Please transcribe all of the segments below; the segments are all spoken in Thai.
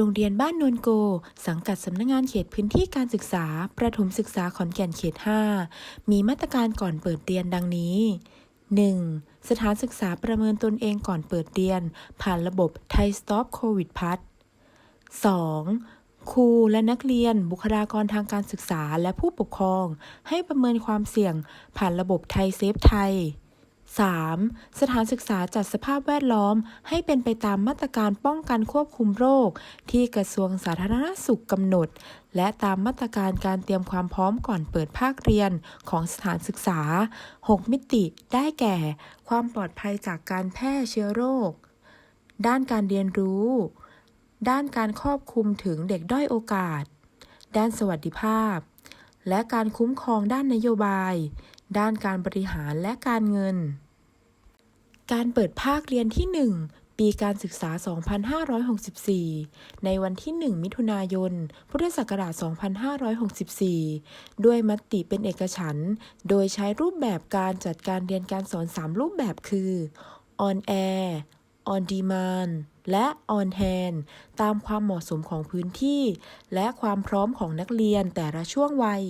โรงเรียนบ้านนวลโก สังกัดสำนักงานเขตพื้นที่การศึกษา ประถมศึกษาขอนแก่นเขต 5 มีมาตรการก่อนเปิดเรียนดังนี้ 1. สถานศึกษาประเมินตนเองก่อนเปิดเรียน ผ่านระบบไทยสต็อปโควิดพัท 2. ครูและนักเรียน บุคลากรทางการศึกษาและผู้ปกครอง ให้ประเมินความเสี่ยง ผ่านระบบไทยเซฟไทย 3. สถานศึกษาจัดสภาพแวดล้อมให้เป็นไปตามมาตรการป้องกันควบคุมโรค ที่กระทรวงสาธารณสุขกำหนด และตามมาตรการการเตรียมความพร้อมก่อนเปิดภาคเรียนของสถานศึกษา 6 มิติได้แก่ ความปลอดภัยจากการแพร่เชื้อโรค ด้านการเรียนรู้ ด้านการครอบคลุมถึงเด็กด้อยโอกาส ด้านสวัสดิภาพ และการคุ้มครองด้านนโยบาย ด้านการบริหารและการเงิน การเปิดภาคเรียนที่ 1 ปีการศึกษา 2564 ในวันที่ 1 มิถุนายน พุทธศักราช 2564 ด้วยมติเป็นเอกฉันท์โดยใช้รูปแบบการจัดการเรียนการสอน 3 รูปแบบคือ on air on demand และ on hand ตามความเหมาะสมของพื้นที่ และความพร้อมของนักเรียนแต่ละช่วงวัย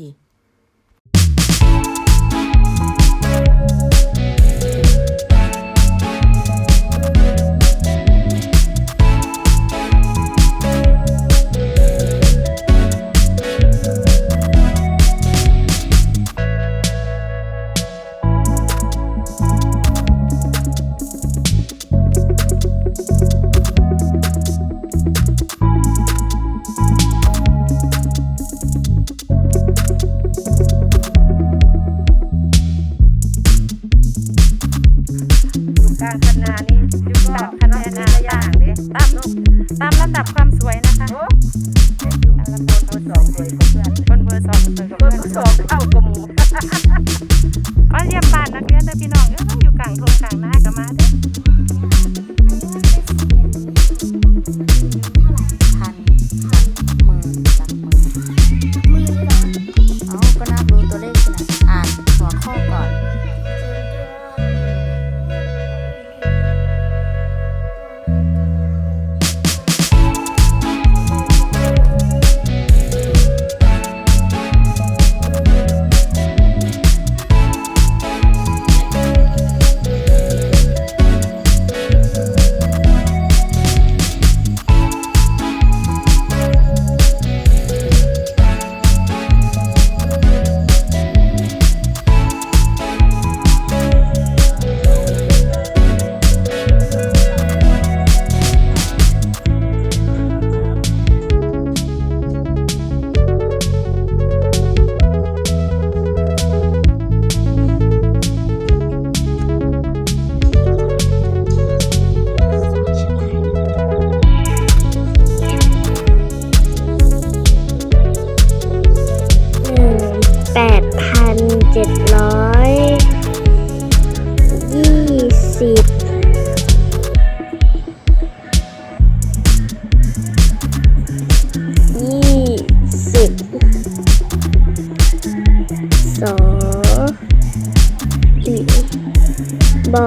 บอ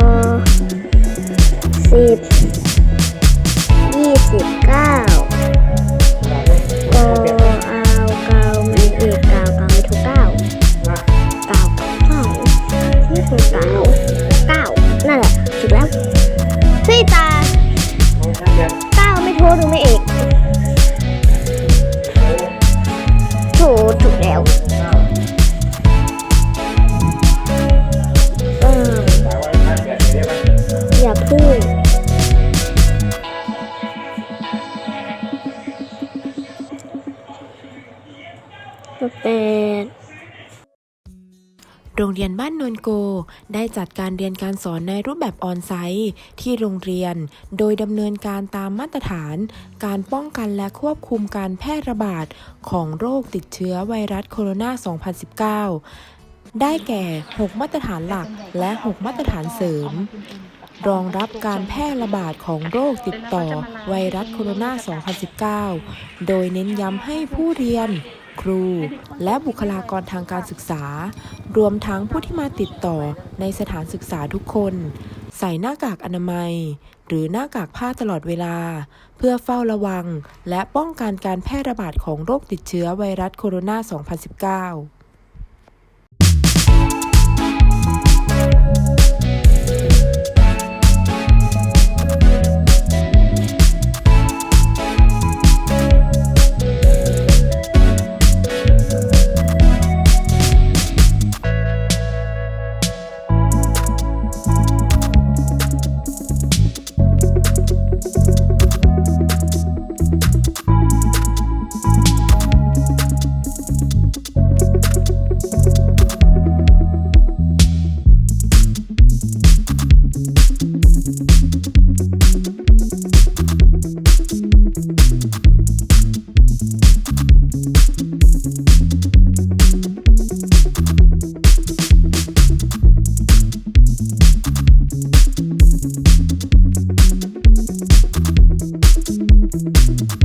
สิบ แปดโรงเรียนบ้านนวลโก ได้จัดการเรียนการสอนในรูปแบบออนไซต์ที่โรงเรียน โดยดำเนินการตามมาตรฐาน การป้องกันและควบคุมการแพร่ระบาดของโรคติดเชื้อไวรัสโคโรนา 2019 ได้แก่ 6 มาตรฐานหลักและ 6 มาตรฐานเสริม รองรับการแพร่ระบาดของโรคติดต่อไวรัสโคโรนา 2019 โดยเน้นย้ำให้ผู้เรียน ครู และบุคลากรทางการศึกษา รวมทั้งผู้ที่มาติดต่อในสถานศึกษาทุกคน ใส่หน้ากากอนามัย หรือหน้ากากผ้าตลอดเวลา เพื่อเฝ้าระวัง และป้องกันการแพร่ระบาดของโรคติดเชื้อไวรัสโคโรนา 2019 dance.